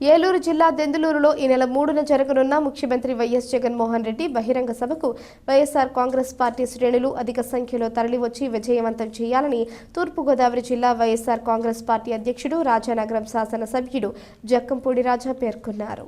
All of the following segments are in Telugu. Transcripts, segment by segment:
ఏలూరు జిల్లా దెందులూరులో ఈ నెల మూడున జరగనున్న ముఖ్యమంత్రి వైఎస్ జగన్మోహన్ రెడ్డి బహిరంగ సభకు వైఎస్ఆర్ కాంగ్రెస్ పార్టీ శ్రేణులు అధిక సంఖ్యలో తరలివచ్చి విజయవంతం చేయాలని తూర్పుగోదావరి జిల్లా వైఎస్ఆర్ కాంగ్రెస్ పార్టీ అధ్యక్షుడు రాజానగరం శాసనసభ్యుడు జక్కంపూడి రాజా పేర్కొన్నారు.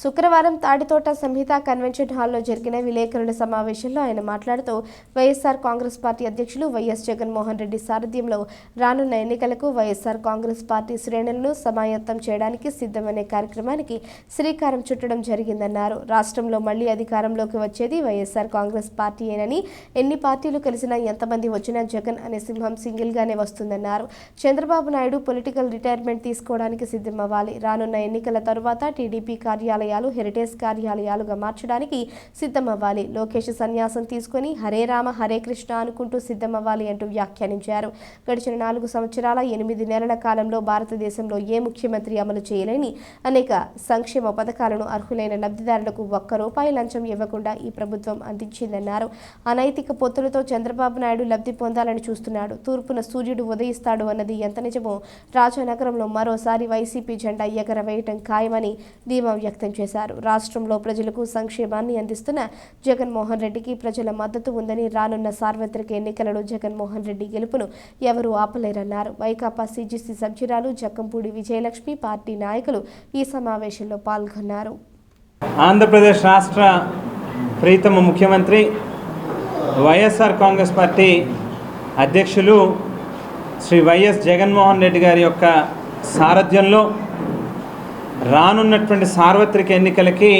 శుక్రవారం తాడితోట సంహిత కన్వెన్షన్ హాల్లో జరిగిన విలేకరుల సమావేశంలో ఆయన మాట్లాడుతూ వైఎస్ఆర్ కాంగ్రెస్ పార్టీ అధ్యక్షులు వైఎస్ జగన్మోహన్ రెడ్డి సారథ్యంలో రానున్న ఎన్నికలకు వైఎస్ఆర్ కాంగ్రెస్ పార్టీ శ్రేణులను సమాయత్తం చేయడానికి సిద్ధమనే కార్యక్రమానికి శ్రీకారం చుట్టడం జరిగిందన్నారు. రాష్ట్రంలో మళ్ళీ అధికారంలోకి వచ్చేది వైఎస్ఆర్ కాంగ్రెస్ పార్టీయేనని ఎన్ని పార్టీలు కలిసినా ఎంతమంది వచ్చినా జగన్ అనే సింహం సింగిల్గానే వస్తుందన్నారు. చంద్రబాబు నాయుడు పొలిటికల్ రిటైర్మెంట్ తీసుకోవడానికి సిద్ధమవ్వాలి. రానున్న ఎన్నికల తరువాత టీడీపీ కార్యాలయం కార్యాలయాలు హెరిటేజ్ కార్యాలయాలుగా మార్చడానికి సిద్ధమవ్వాలి. లోకేష్ సన్యాసం తీసుకొని హరే రామ హరే కృష్ణ అనుకుంటూ సిద్ధమవ్వాలి అంటూ వ్యాఖ్యానించారు. గడిచిన నాలుగు సంవత్సరాల ఎనిమిది నెలల కాలంలో భారతదేశంలో ఏ ముఖ్యమంత్రి అమలు చేయలేని అనేక సంక్షేమ పథకాలను అర్హులైన లబ్ధిదారులకు ఒక్క రూపాయి లంచం ఇవ్వకుండా ఈ ప్రభుత్వం అందించిందన్నారు. అనైతిక పొత్తులతో చంద్రబాబు నాయుడు లబ్ధి పొందాలని చూస్తున్నాడు. తూర్పున సూర్యుడు ఉదయిస్తాడు అన్నది ఎంత నిజమో రాజానగరంలో మరోసారి వైసీపీ జెండా ఎగరవేయటం ఖాయమని ధీమా వ్యక్తం చేశారు. రాష్ట్రంలో ప్రజలకు సంక్షేమాన్ని అందిస్తున్న జగన్మోహన్ రెడ్డికి ప్రజల మద్దతు ఉందని రానున్న సార్వత్రిక ఎన్నికలలో జగన్మోహన్ రెడ్డి గెలుపును ఎవరూ ఆపలేరన్నారు. వైకాపా సీజీసీ సభ్యురాలు జక్కంపూడి విజయలక్ష్మి పార్టీ నాయకులు ఈ సమావేశంలో పాల్గొన్నారు. ఆంధ్రప్రదేశ్ రాష్ట్ర ప్రీతమ ముఖ్యమంత్రి వైఎస్ఆర్ కాంగ్రెస్ పార్టీ అధ్యక్షులు శ్రీ వైఎస్ జగన్మోహన్ రెడ్డి గారి యొక్క సారథ్యంలో రానున్నటువంటి సార్వత్రిక ఎన్నికలకి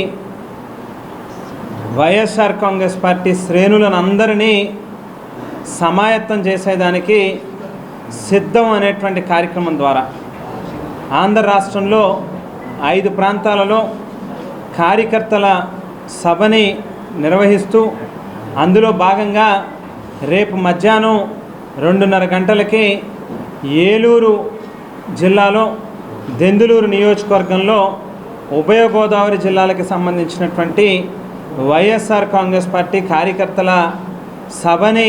వైఎస్ఆర్ కాంగ్రెస్ పార్టీ శ్రేణులను అందరినీ సమాయత్తం చేసేదానికి సిద్ధం అనేటువంటి కార్యక్రమం ద్వారా ఆంధ్ర రాష్ట్రంలో ఐదు ప్రాంతాలలో కార్యకర్తల సభని నిర్వహిస్తూ అందులో భాగంగా రేపు మధ్యాహ్నం రెండున్నర గంటలకి ఏలూరు జిల్లాలో దెందులూరు నియోజకవర్గంలో ఉభయ గోదావరి జిల్లాలకు సంబంధించినటువంటి వైఎస్ఆర్ కాంగ్రెస్ పార్టీ కార్యకర్తల సభని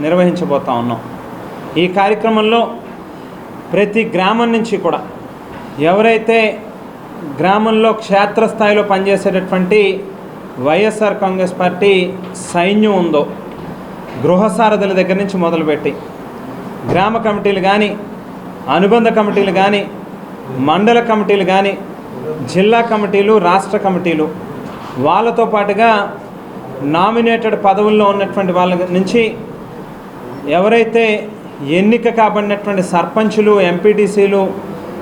నిర్వహించబోతా ఉన్నాం. ఈ కార్యక్రమంలో ప్రతి గ్రామం నుంచి కూడా ఎవరైతే గ్రామంలో క్షేత్రస్థాయిలో పనిచేసేటటువంటి వైఎస్ఆర్ కాంగ్రెస్ పార్టీ సైన్యం ఉందో గృహసారథుల దగ్గర నుంచి మొదలుపెట్టి గ్రామ కమిటీలు కానీ అనుబంధ కమిటీలు కానీ మండల కమిటీలు కానీ జిల్లా కమిటీలు రాష్ట్ర కమిటీలు వాళ్ళతో పాటుగా నామినేటెడ్ పదవుల్లో ఉన్నటువంటి వాళ్ళ నుంచి ఎవరైతే ఎన్నిక కాబడినటువంటి సర్పంచులు ఎంపీటీసీలు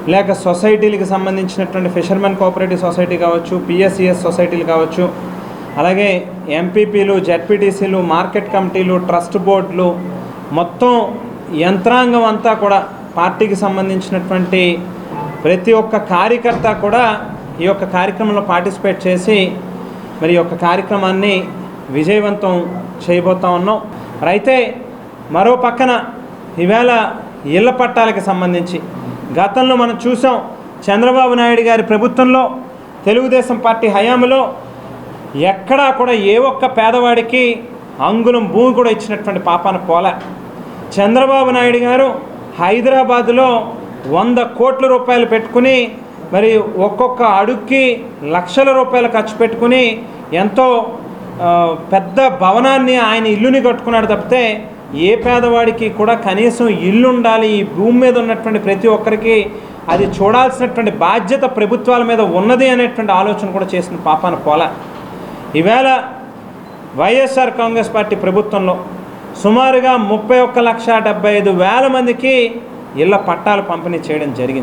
లేక సొసైటీలకు సంబంధించినటువంటి ఫిషర్మెన్ కోఆపరేటివ్ సొసైటీ కావచ్చు పిఎస్సిఎస్ సొసైటీలు కావచ్చు అలాగే ఎంపీపీలు జెడ్పీటీసీలు మార్కెట్ కమిటీలు ట్రస్ట్ బోర్డులు మొత్తం యంత్రాంగం అంతా కూడా పార్టీకి సంబంధించినటువంటి ప్రతి ఒక్క కార్యకర్త కూడా ఈ యొక్క కార్యక్రమంలో పార్టిసిపేట్ చేసి మరి ఈ యొక్క కార్యక్రమాన్ని విజయవంతం చేయబోతా ఉన్నాం. మరి అయితే మరో పక్కన ఈవేళ ఇళ్ళ పట్టాలకు సంబంధించి గతంలో మనం చూసాం చంద్రబాబు నాయుడు గారి ప్రభుత్వంలో తెలుగుదేశం పార్టీ హయాంలో ఎక్కడా కూడా ఏ ఒక్క పేదవాడికి అంగుళం భూమి కూడా ఇచ్చినటువంటి పాపాన పోల. చంద్రబాబు నాయుడు గారు హైదరాబాదులో వంద కోట్ల రూపాయలు పెట్టుకుని మరి ఒక్కొక్క అడుక్కి లక్షల రూపాయలు ఖర్చు పెట్టుకుని ఎంతో పెద్ద భవనాన్ని ఆయన ఇల్లుని కట్టుకున్నాడు తప్పితే ఏ పేదవాడికి కూడా కనీసం ఇల్లు ఉండాలి ఈ భూమి మీద ఉన్నటువంటి ప్రతి ఒక్కరికి అది చూడాల్సినటువంటి బాధ్యత ప్రభుత్వాల మీద ఉన్నది అనేటువంటి ఆలోచన కూడా చేసిన పాపాన పోల. ఈవేళ వైఎస్ఆర్ కాంగ్రెస్ పార్టీ ప్రభుత్వంలో సుమారుగా ముప్పై ఒక్క లక్ష డెబ్బై ఐదు వేల మందికి ఇళ్ళ పట్టాలు పంపిణీ చేయడం జరిగింది.